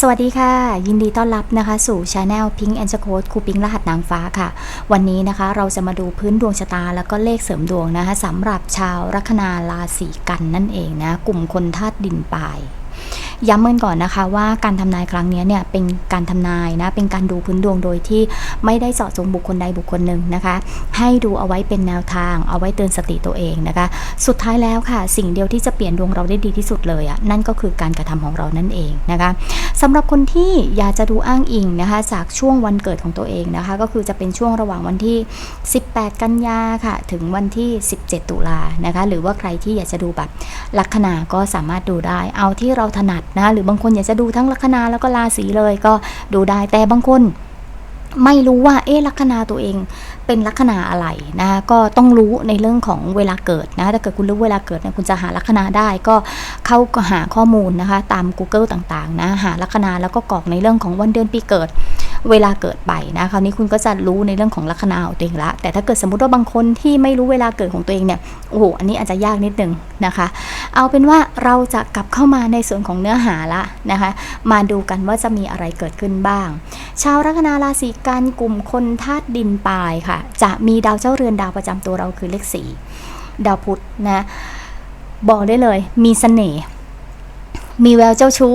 สวัสดีค่ะ ยินดีต้อนรับนะคะสู่ช anel Pink and Code ครูปิงรหัสนางฟ้าค่ะ วันนี้นะคะเราจะมาดูพื้นดวงชะตา แล้วก็เลขเสริมดวงนะคะสำหรับชาวลัคนาราศีกันนั่นเองนะ กลุ่มคนธาตุดินปลายย้ำเมื่อก่อนนะคะว่าการทำนายครั้งนี้เนี่ยเป็นการทำนายนะเป็นการดูพื้นดวงโดยที่ไม่ได้เจาะจงบุคคลใดบุคคลหนึ่งนะคะ ให้ดูเอาไว้เป็นแนวทางเอาไว้เตือนสติตัวเองนะคะ สุดท้ายแล้วค่ะ สิ่งเดียวที่จะเปลี่ยนดวงเราได้ดีที่สุดเลยอะ่ะนั่นก็คือการกระทำของเรานั่นเองนะคะสำหรับคนที่อยากจะดูอ้างอิงนะคะจากช่วงวันเกิดของตัวเองนะคะ ก็คือจะเป็นช่วงระหว่างวันที่ 18 กันยาค่ะถึงวันที่ 17 ตุลานะคะ หรือว่าใครที่อยากจะดูแบบลัคนาก็สามารถดูได้ เอาที่เราถนัดนะหรือบางคนอยากจะดูทั้งลัคนาแล้วก็ราศีเลยก็ดูได้แต่บางคน ไม่รู้ว่าเอ๊ลัคนาตัวเองเป็นลัคนาอะไรนะคะก็ต้องรู้ในเรื่องของเวลาเกิดนะถ้าเกิดคุณรู้เวลาเกิดเนี่ยคุณจะหาลัคนาได้ก็เข้าหาข้อมูลนะคะตาม Google ต่างๆนะหาลัคนาแล้วก็กรอกในเรื่องของวันเดือนปีเกิดเวลาเกิดไปนะคราวนี้คุณก็จะรู้ในเรื่องของลัคนาของตัวเองละแต่ถ้าเกิดสมมติว่าบางคนที่ไม่รู้เวลาเกิดของตัวเองเนี่ยโอ้โหอันนี้อาจจะยากนิดนึงนะคะ เอาเป็นว่าเราจะกลับเข้ามาในส่วนของเนื้อหาละนะคะ มาดูกันว่าจะมีอะไรเกิดขึ้นบ้าง ชาวลัคนาราศีกันกลุ่มคนธาตุดินปลายค่ะ จะมีดาวเจ้าเรือนดาวประจำตัวเราคือเลขสี่ดาวพุธนะบอกได้เลย มีเสน่ห์มีแววเจ้าชู้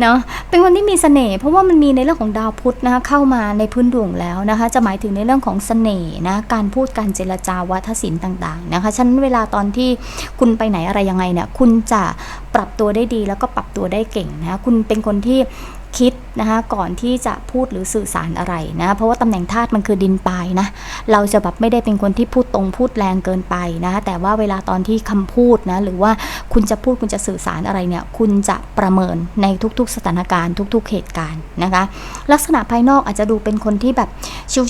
เนาะเป็นคนที่มีเสน่ห์เพราะว่ามันมีในเรื่องของดาวพุธนะคะเข้ามาในพื้นดวงแล้วนะคะ จะหมายถึงในเรื่องของเสน่ห์นะการพูดการเจรจาวัฒศิลป์ต่างๆนะคะฉะนั้นเวลาตอนที่คุณไปไหนอะไรยังไงเนี่ยคุณจะปรับตัวได้ดีแล้วก็ปรับตัวได้เก่งนะคะคุณเป็นคนที่คิด นะคะก่อนที่จะพูดหรือสื่อสารอะไรนะเพราะว่าตำแหน่งธาตุมันคือดินปลายนะเราจะแบบไม่ได้เป็นคนที่พูดตรงพูดแรงเกินไปนะคะแต่ว่าเวลาตอนที่คำพูดนะหรือว่าคุณจะพูดคุณจะสื่อสารอะไรเนี่ยคุณจะประเมินในทุกๆ สถานการณ์ ทุก ๆ เหตุการณ์นะคะลักษณะภายนอกอาจจะดูเป็นคนที่แบบ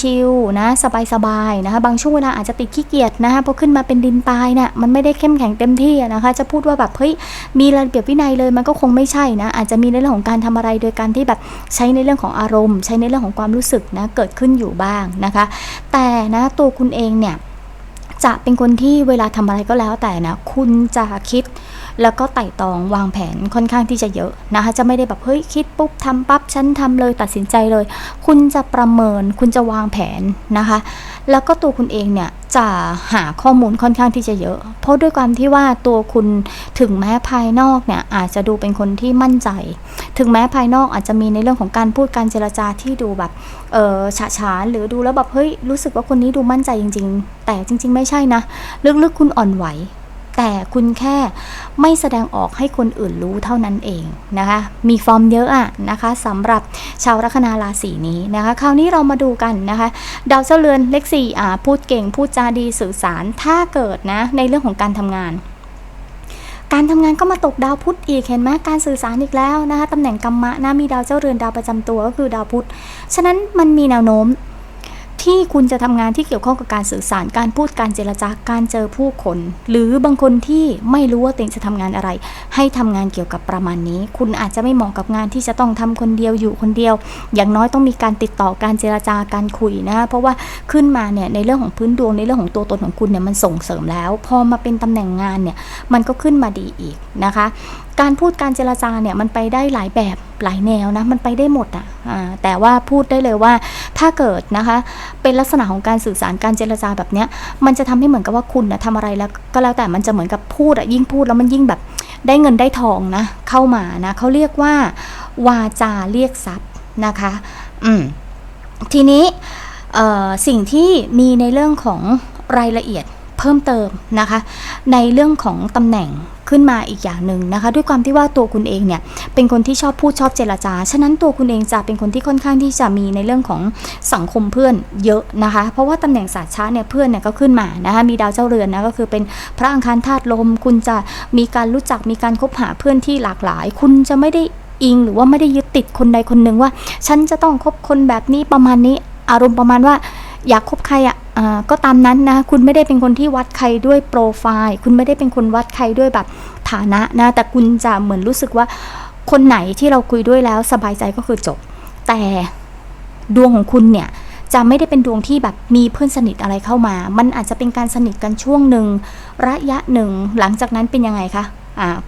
ชิลๆนะสบายๆนะคะบางช่วงเวลาอาจจะติดขี้เกียจนะคะพอขึ้นมาเป็นดินปลายเนี่ยมันไม่ได้เข้มแข็งเต็มที่นะคะจะพูดว่าแบบเฮ้ยมีระเบียบวินัยเลยมันก็คงไม่ใช่นะอาจจะมีในเรื่องของการทำอะไรโดยการที่แบบใช้ในเรื่องของอารมณ์ ใช้ในเรื่องของความรู้สึกนะเกิดขึ้นอยู่บ้างนะคะ แต่นะตัวคุณเองเนี่ยจะเป็นคนที่เวลาทำอะไรก็แล้วแต่นะ คุณจะคิดแล้วก็ไต่ตองวางแผนค่อนข้างที่จะเยอะนะคะจะไม่ได้แบบเฮ้ยคิดปุ๊บทำปั๊บฉันทำเลยตัดสินใจเลย คุณจะประเมินคุณจะวางแผนนะคะ แล้วก็ตัวคุณเองเนี่ย จะหาข้อมูลค่อนข้างที่จะเยอะ เพราะด้วยความที่ว่าตัวคุณถึงแม้ภายนอกเนี่ยอาจจะดูเป็นคนที่มั่นใจ ถึงแม้ภายนอกอาจจะมีในเรื่องของการพูดการเจรจาที่ดูแบบเออฉะฉานหรือดูแล้วแบบเฮ้ยรู้สึกว่าคนนี้ดูมั่นใจจริง ๆ แต่จริง ๆ ไม่ใช่นะลึกๆคุณอ่อนไหว แต่คุณแค่ไม่แสดงออกให้คนอื่นรู้เท่านั้นเองนะคะ มีฟอร์มเยอะอะนะคะสำหรับชาวลัคนาราศีนี้นะคะ คราวนี้เรามาดูกันนะคะ ดาวเจ้าเรือนเลขสี่อ่าพูดเก่งพูดจาดีสื่อสาร ถ้าเกิดนะในเรื่องของการทำงานการทำงานก็มาตกดาวพุธอีกเห็นไหมการสื่อสารอีกแล้วนะคะตำแหน่งกรรมะนะมีดาวเจ้าเรือนดาวประจำตัวก็คือดาวพุธฉะนั้นมันมีแนวโน้ม ที่คุณจะทำงานที่เกี่ยวข้องกับการสื่อสารการพูดการเจรจาการเจอผู้คน หรือบางคนที่ไม่รู้ว่าตัวเองจะทำงานอะไร ให้ทำงานเกี่ยวกับประมาณนี้ คุณอาจจะไม่เหมาะกับงานที่จะต้องทำคนเดียวอยู่คนเดียว อย่างน้อยต้องมีการติดต่อการเจรจาการคุยนะเพราะว่าขึ้นมาเนี่ยในเรื่องของพื้นดวงในเรื่องของตัวตนของคุณเนี่ยมันส่งเสริมแล้ว พอมาเป็นตำแหน่งงานเนี่ยมันก็ขึ้นมาดีอีกนะคะ การพูดการเจรจาเนี่ยมันไปได้หลายแบบหลายแนวนะมันไปได้หมดอะอ่าแต่ว่าพูดได้เลยว่าถ้าเกิดนะคะเป็นลักษณะของการสื่อสารการเจรจาแบบเนี้ยมันจะทำให้เหมือนกับว่าคุณนะทำอะไรแล้วก็แล้วแต่มันจะเหมือนกับพูดอะยิ่งพูดแล้วมันยิ่งแบบได้เงินได้ทองนะเข้ามานะเขาเรียกว่าวาจาเรียกทรัพย์นะคะอืมทีนี้สิ่งที่มีในเรื่องของรายละเอียด เพิ่มเติมนะคะ ในเรื่องของตำแหน่งขึ้นมาอีกอย่างหนึ่งนะคะ ด้วยความที่ว่าตัวคุณเองเนี่ยเป็นคนที่ชอบพูดชอบเจรจา ฉะนั้นตัวคุณเองจะเป็นคนที่ค่อนข้างที่จะมีในเรื่องของสังคมเพื่อนเยอะนะคะ เพราะว่าตำแหน่งศาสตร์ชาเนี่ยเพื่อนเนี่ยก็ขึ้นมานะคะมีดาวเจ้าเรือนนะก็คือเป็นพระอังคารธาตุลม คุณจะมีการรู้จักมีการคบหาเพื่อนที่หลากหลาย คุณจะไม่ได้อิงหรือว่าไม่ได้ยึดติดคนใดคนหนึ่งว่า ฉันจะต้องคบคนแบบนี้ประมาณนี้อารมณ์ประมาณว่า อยากคบใครอะอ่าก็ตามนั้นนะ คุณไม่ได้เป็นคนที่วัดใครด้วยโปรไฟล์ คุณไม่ได้เป็นคนวัดใครด้วยแบบฐานะนะ แต่คุณจะเหมือนรู้สึกว่าคนไหนที่เราคุยด้วยแล้วสบายใจก็คือจบ แต่ดวงของคุณเนี่ยจะไม่ได้เป็นดวงที่แบบมีเพื่อนสนิทอะไรเข้ามา มันอาจจะเป็นการสนิทกันช่วงหนึ่งระยะหนึ่ง หลังจากนั้นเป็นยังไงคะ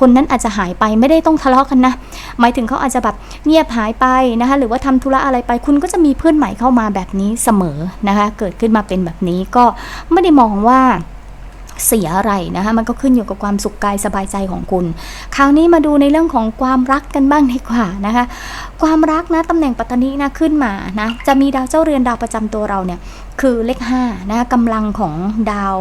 คนนั้นอาจจะหายไปไม่ได้ต้องทะเลาะกันนะ หมายถึงเขาอาจจะแบบเงียบหายไปนะคะ หรือว่าทำธุระอะไรไป คุณก็จะมีเพื่อนใหม่เข้ามาแบบนี้เสมอนะคะ เกิดขึ้นมาเป็นแบบนี้ก็ไม่ได้มองว่าเสียอะไรนะคะมันก็ขึ้นอยู่กับความสุขกายสบายใจของคุณ คราวนี้มาดูในเรื่องของความรักกันบ้างดีกว่านะคะ ความรักนะตำแหน่งปัตตานีนะขึ้นมานะจะมีดาวเจ้าเรือนดาวประจำตัวเราเนี่ยคือเลข5นะกำลังของดาว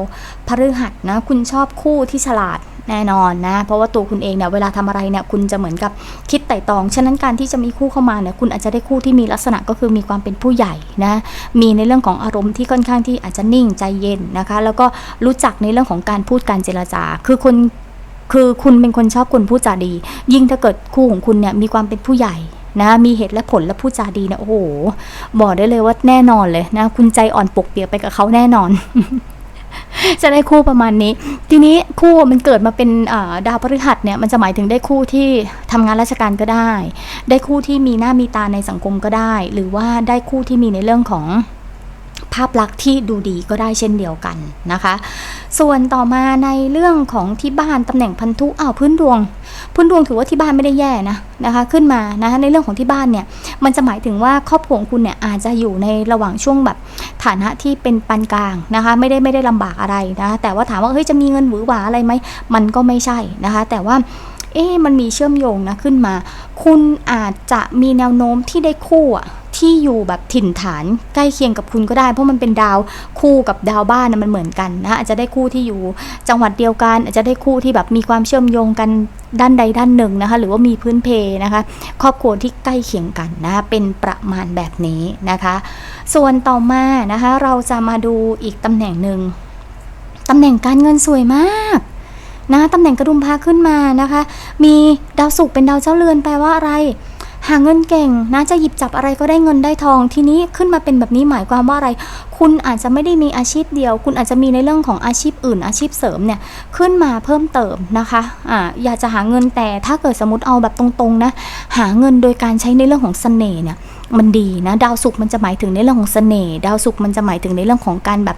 พฤหัสนะคุณชอบคู่ที่ฉลาด แน่นอนนะ เพราะว่าตัวคุณเองเนี่ยเวลาทำอะไรเนี่ยคุณจะเหมือนกับคิดไต่ตอง ฉะนั้นการที่จะมีคู่เข้ามาเนี่ยคุณอาจจะได้คู่ที่มีลักษณะก็คือมีความเป็นผู้ใหญ่นะ มีในเรื่องของอารมณ์ที่ค่อนข้างที่อาจจะนิ่งใจเย็นนะคะ แล้วก็รู้จักในเรื่องของการพูดการเจรจา คือคนคือคุณเป็นคนชอบคนพูดจาดี ยิ่งถ้าเกิดคู่ของคุณเนี่ยมีความเป็นผู้ใหญ่นะมีเหตุและผลและพูดจาดีเนี่ยโอ้โหบอกได้เลยว่าแน่นอนเลยนะ คุณใจอ่อนปกเปียกไปกับเขาแน่นอน จะได้คู่ประมาณนี้ ทีนี้คู่มันเกิดมาเป็นดาวพฤหัสเนี่ยมันจะหมายถึงได้คู่ที่ทำงานราชการก็ได้ ได้คู่ที่มีหน้ามีตาในสังคมก็ได้ หรือว่าได้คู่ที่มีในเรื่องของภาพลักษณ์ที่ดูดีก็ได้เช่นเดียวกันนะคะ ส่วนต่อมาในเรื่องของที่บ้านตำแหน่งพันธุอ้าวพื้นดวง พื้นดวงถือว่าที่บ้านไม่ได้แย่นะนะคะขึ้นมานะคะในเรื่องของที่บ้านเนี่ยมันจะหมายถึงว่าครอบครัวคุณเนี่ยอาจจะอยู่ในระหว่างช่วงแบบ ฐานะที่เป็นปานกลางนะคะ ไม่ได้ไม่ได้ลำบากอะไรนะแต่ว่าถามว่าเฮ้ยจะมีเงินหวือหวาอะไรไหมมันก็ไม่ใช่นะคะ แต่ว่าเอ๊ะมันมีเชื่อมโยงนะขึ้นมา คุณอาจจะมีแนวโน้มที่ได้คู่อะ ที่อยู่แบบถิ่นฐานใกล้เคียงกับคุณก็ได้ เพราะมันเป็นดาวคู่กับดาวบ้านนะมันเหมือนกันนะอาจจะได้คู่ที่อยู่จังหวัดเดียวกัน อาจจะได้คู่ที่แบบมีความเชื่อมโยงกันด้านใดด้านหนึ่งนะคะ หรือว่ามีพื้นเพนะคะครอบครัวที่ใกล้เคียงกันนะเป็นประมาณแบบนี้นะคะ ส่วนต่อมานะคะเราจะมาดูอีกตำแหน่งหนึ่งตำแหน่งการเงินสวยมากนะตำแหน่งกระดุมพาขึ้นมานะคะ มีดาวศุกร์เป็นดาวเจ้าเรือนแปลว่าอะไร หาเงินเก่งนะจะหยิบจับอะไรก็ได้เงินได้ทอง ทีนี้ขึ้นมาเป็นแบบนี้หมายความว่าอะไร คุณอาจจะไม่ได้มีอาชีพเดียว คุณอาจจะมีในเรื่องของอาชีพอื่นอาชีพเสริมเนี่ยขึ้นมาเพิ่มเติมนะคะอ่าอยากจะหาเงินแต่ถ้าเกิดสมมติเอาแบบตรงๆนะหาเงินโดยการใช้ในเรื่องของเสน่ห์เนี่ย มันดีนะดาวศุกร์มันจะหมายถึงในเรื่องของเสน่ห์ดาวศุกร์มันจะหมายถึงในเรื่องของการแบบ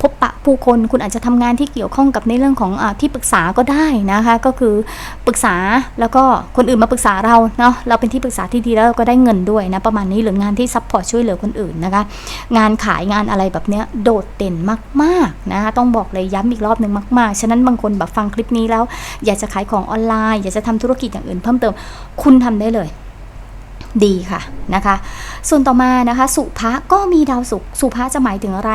พบปะผู้คนคุณอาจจะทำงานที่เกี่ยวข้องกับในเรื่องของอที่ปรึกษาก็ได้นะคะก็คือปรึกษาแล้วก็คนอื่นมาปรึกษาเราเนาะเราเป็นที่ปรึกษาที่ดีแล้วก็ได้เงินด้วยนะประมาณนี้หรืองานที่ซัพพอร์ตช่วยเหลือคนอื่นนะคะงานขายงานอะไรแบบเนี้ยโดดเด่นมากๆนะคะต้องบอกเลยย้ำอีกรอบหนึ่งมาก ๆ ฉะนั้นบางคนแบบฟังคลิปนี้แล้ว อยากจะขายของออนไลน์ อยากจะทำธุรกิจอย่างอื่นเพิ่มเติม คุณทำได้เลย ดีค่ะนะคะ ส่วนต่อมานะคะ สุภะก็มีดาวสุขสุภะจะหมายถึงอะไร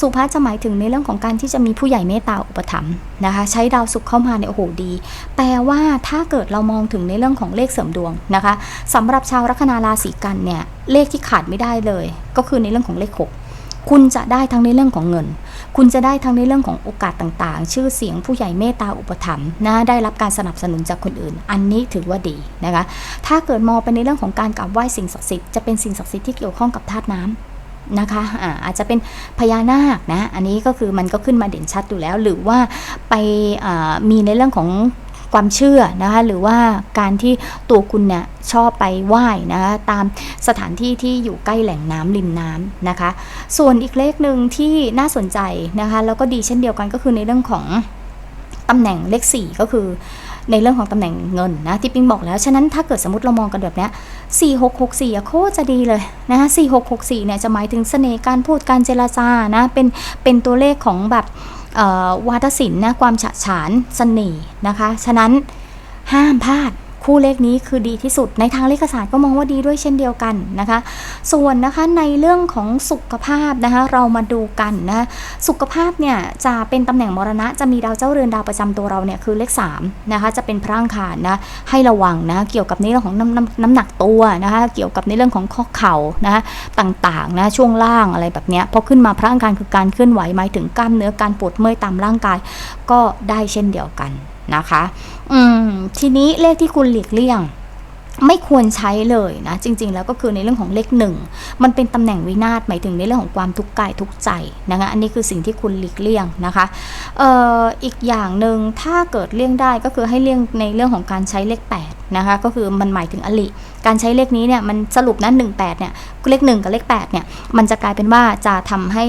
สุภะจะหมายถึงในเรื่องของการที่จะมีผู้ใหญ่เมตตาอุปถัมภ์นะคะ ใช้ดาวสุขเข้ามาเนี่ยโอ้โหดี แปลว่าถ้าเกิดเรามองถึงในเรื่องของเลขเสริมดวงนะคะสำหรับชาวลัคนาราศีกันเนี่ยเลขที่ขาดไม่ได้เลย ก็คือในเรื่องของเลขหก คุณจะได้ทั้งในเรื่องของเงิน คุณจะได้ทั้งในเรื่องของโอกาสต่างๆ ชื่อเสียงผู้ใหญ่เมตตาอุปถัมภ์นะ ได้รับการสนับสนุนจากคนอื่น อันนี้ถือว่าดีนะคะ ถ้าเกิดมองไปในเรื่องของการกราบไหว้สิ่งศักดิ์สิทธิ์ จะเป็นสิ่งศักดิ์สิทธิ์ที่เกี่ยวข้องกับธาตุน้ำนะคะอาอาจจะเป็นพญานาคนะ อันนี้ก็คือมันก็ขึ้นมาเด่นชัดอยู่แล้ว หรือว่าไปมีในเรื่องของ ความเชื่อนะคะหรือว่าการที่ตัวคุณเนี่ยชอบไปไหว้นะคะตามสถานที่ที่อยู่ใกล้แหล่งน้ำริมน้ำนะคะ ส่วนอีกเลขหนึ่งที่น่าสนใจนะคะแล้วก็ดีเช่นเดียวกันก็คือในเรื่องของตำแหน่งเลข 4 ก็คือในเรื่องของตำแหน่งเงินนะที่ปิงบอกแล้ว ฉะนั้นถ้าเกิดสมมติเรามองกันแบบนี้ย4664อะโคตรจะดีเลยนะคะ4664เนี่ยจะหมายถึงเสน่ห์การพูดการเจรจานะเป็นเป็นตัวเลขของแบบ วาทศิลป์นะความฉะฉานเสน่ห์นะคะ ฉะนั้นห้ามพลาด คู่เลขนี้คือดีที่สุด ในทางเลขศาสตร์ก็มองว่าดีด้วยเช่นเดียวกันนะคะ ส่วนนะคะในเรื่องของสุขภาพนะคะเรามาดูกันนะสุขภาพเนี่ยจะเป็นตำแหน่งมรณะจะมีดาวเจ้าเรือนดาวประจำตัวเราเนี่ยคือเลข3นะคะจะเป็นพระอังคารนะให้ระวังนะเกี่ยวกับในเรื่องของน้ำน้ำน้ำหนักตัวนะคะเกี่ยวกับในเรื่องของข้อเข่านะต่างๆนะช่วงล่างอะไรแบบเนี้ยพอขึ้นมาพระอังคารคือการเคลื่อนไหวหมายถึงกล้ามเนื้อการปวดเมื่อยตามร่างกายก็ได้เช่นเดียวกัน นะคะ อืม ทีนี้เลขที่คุณหลีกเลี่ยง ไม่ควรใช้เลยนะ จริง ๆ แล้วก็คือในเรื่องของเลขหนึ่ง มันเป็นตำแหน่งวินาศหมายถึงในเรื่องของความทุกข์กายทุกใจนะคะ อันนี้คือสิ่งที่คุณหลีกเลี่ยงนะคะเอ่ออีกอย่างหนึ่งถ้าเกิดเลี่ยงได้ก็คือให้เลี่ยงในเรื่องของการใช้เลข 8 นะคะ ก็คือมันหมายถึงอลิการใช้เลขนี้เนี่ยมันสรุปนะ18เนี่ยเลข 1 กับเลข8เนี่ยมันจะกลายเป็นว่าจะทำให้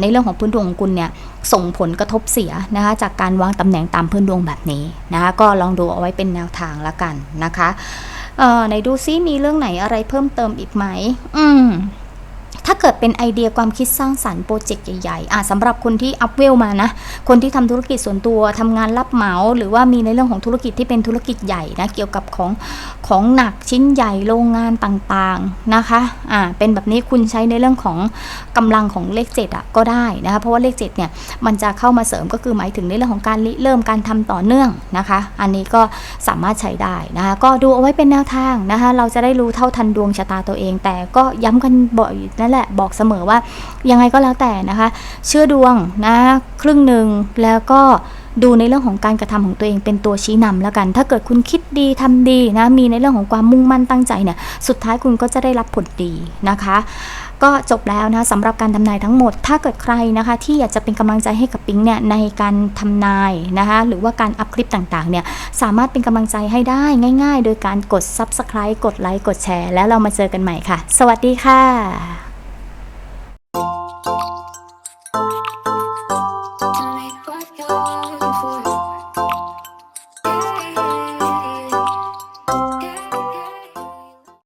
ในเรื่องของพื้นดวงของคุณเนี่ย ส่งผลกระทบเสียนะคะจากการวางตำแหน่งตามพื้นดวงแบบนี้นะคะก็ลองดูเอาไว้เป็นแนวทางละกันนะคะในดูซิมีเรื่องไหนอะไรเพิ่มเติมอีกไหม อืม ถ้าเกิดเป็นไอเดียความคิดสร้างสรรค์โปรเจกต์ใหญ่ๆอะสำหรับคนที่อัพเวลมานะ คนที่ทำธุรกิจส่วนตัวทำงานรับเหมา หรือว่ามีในเรื่องของธุรกิจที่เป็นธุรกิจใหญ่นะเกี่ยวกับของของหนักชิ้นใหญ่โรงงานต่างๆนะคะอ่าเป็นแบบนี้คุณใช้ในเรื่องของกำลังของเลข7อะก็ได้นะคะเพราะว่าเลข7เนี่ยมันจะเข้ามาเสริมก็คือหมายถึงในเรื่องของการเริ่มการทำต่อเนื่องนะคะ อันนี้ก็สามารถใช้ได้นะคะก็ดูเอาไว้เป็นแนวทางนะคะเราจะได้รู้เท่าทันดวงชะตาตัวเอง แต่ก็ย้ำกันบ่อยนั่นแหละบอกเสมอว่ายังไงก็แล้วแต่นะคะ เชื่อดวงนะครึ่งหนึ่งแล้วก็ดูในเรื่องของการกระทำของตัวเองเป็นตัวชี้นำแล้วกัน ถ้าเกิดคุณคิดดีทำดีนะมีในเรื่องของความมุ่งมั่นตั้งใจเนี่ยสุดท้ายคุณก็จะได้รับผลดีนะคะ ก็จบแล้วนะสำหรับการทำนายทั้งหมด ถ้าเกิดใครนะคะ ที่อยากจะเป็นกำลังใจให้กับปิงเนี่ยในการทำนายนะคะหรือว่าการอัพคลิปต่างๆเนี่ยสามารถเป็นกำลังใจให้ได้ง่าย ๆ โดยการกด Subscribe กดไลค์กดแชร์แล้วเรามาเจอกันใหม่ค่ะ สวัสดีค่ะ